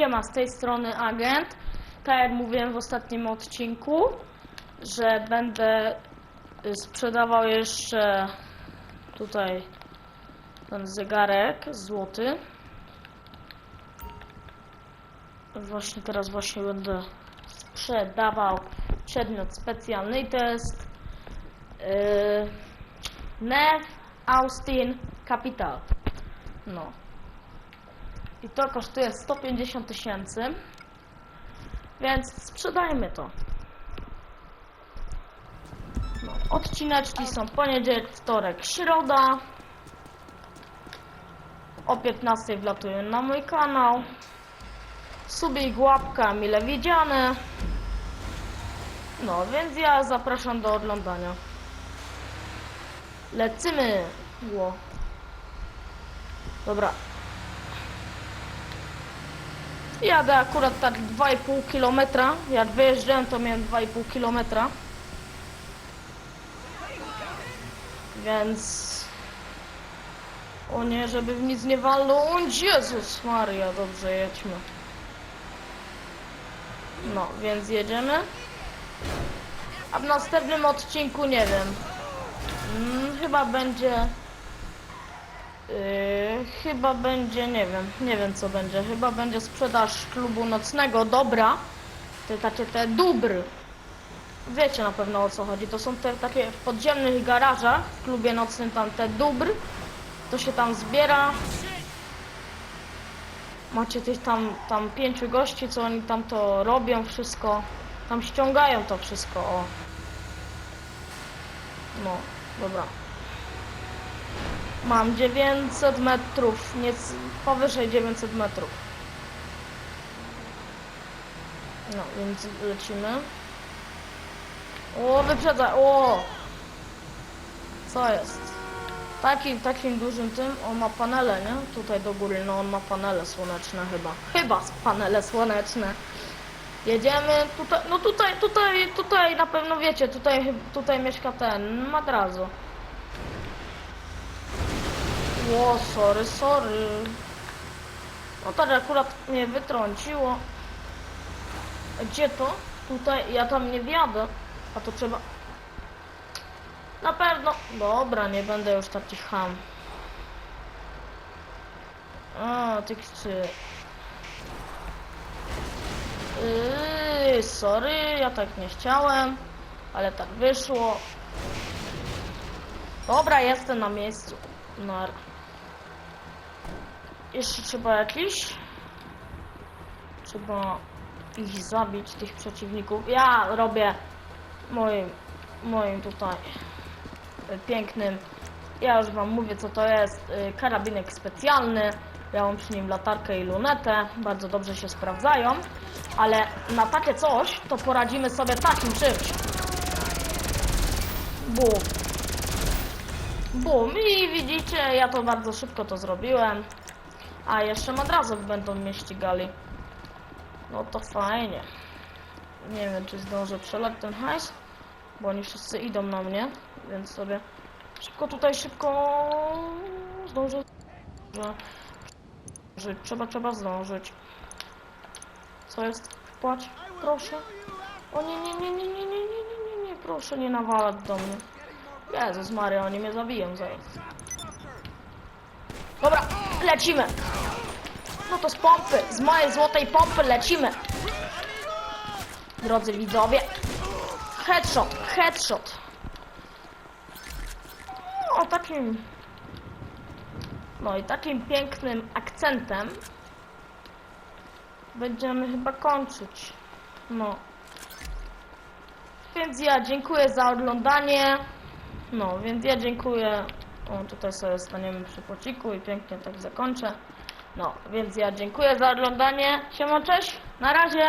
Siema, z tej strony agent. Tak jak mówiłem w ostatnim odcinku, że będę y, sprzedawał jeszcze tutaj ten zegarek złoty. Właśnie teraz właśnie będę sprzedawał przedmiot specjalny i to jest yy, Austin Capital. No. I to kosztuje 150 tysięcy. Więc sprzedajmy to. No, odcineczki są poniedziałek, wtorek, środa. O 15 wlatują na mój kanał. Subik, łapka, mile widziane. No, więc ja zapraszam do oglądania. Lecimy! Ło. Dobra. Jadę akurat tak 2,5 km. Jak wyjeżdżałem, to miałem 2,5 km. Więc... O nie, żeby w nic nie walnąć. Jezus Maria, dobrze, jedźmy. No, więc jedziemy. A w następnym odcinku nie wiem. Mm, chyba będzie... Yy, chyba będzie, nie wiem, nie wiem co będzie. Chyba będzie sprzedaż klubu nocnego, dobra. Te takie te dubry. Wiecie na pewno o co chodzi. To są te takie w podziemnych garażach w klubie nocnym tam te dubr. To się tam zbiera. Macie tych tam, tam pięciu gości, co oni tam to robią wszystko. Tam ściągają to wszystko, o. No, dobra. Mam 900 metrów, nie powyżej 900 metrów. No, więc lecimy. O, wyprzedza, o! Co jest? Takim, takim dużym tym, on ma panele, nie? Tutaj do góry, no on ma panele słoneczne chyba. Chyba panele słoneczne. Jedziemy, tutaj, no tutaj, tutaj, tutaj na pewno wiecie, tutaj, tutaj mieszka ten Madrazo. Ło, sorry, sorry. No tak akurat mnie wytrąciło. Gdzie to? Tutaj, ja tam nie wjadę. A to trzeba... Na pewno... Dobra, nie będę już taki ham. A, tych czy... Yy, sorry, ja tak nie chciałem. Ale tak wyszło. Dobra, jestem na miejscu. No. Jeszcze trzeba jakiś? Trzeba ich zabić, tych przeciwników. Ja robię moim, moim tutaj y, pięknym. Ja już wam mówię co to jest. y, Karabinek specjalny. Ja mam przy nim latarkę i lunetę. Bardzo dobrze się sprawdzają. Ale na takie coś to poradzimy sobie takim czymś. Bum. Bum. I widzicie, ja to bardzo szybko to zrobiłem. A jeszcze madrazów będą mnie ścigali. No to fajnie. Nie wiem, czy zdążę przelać ten hajs, bo oni wszyscy idą na mnie, więc sobie szybko tutaj, szybko zdążę. Że trzeba, trzeba zdążyć. Co jest? Płać, proszę. O nie, nie, nie, nie, nie, nie, nie, nie, nie, nie, proszę nie nawalać do mnie. Jezus Maria, oni mnie zabiją zaraz. Dobra, lecimy. To z pompy, z mojej złotej pompy lecimy. Drodzy widzowie. Headshot, headshot. No, takim... No i takim pięknym akcentem będziemy chyba kończyć. No. Więc ja dziękuję za oglądanie. No, więc ja dziękuję. O, tutaj sobie staniemy przy pociku i pięknie tak zakończę. No, więc ja dziękuję za oglądanie. Siema, cześć. Na razie.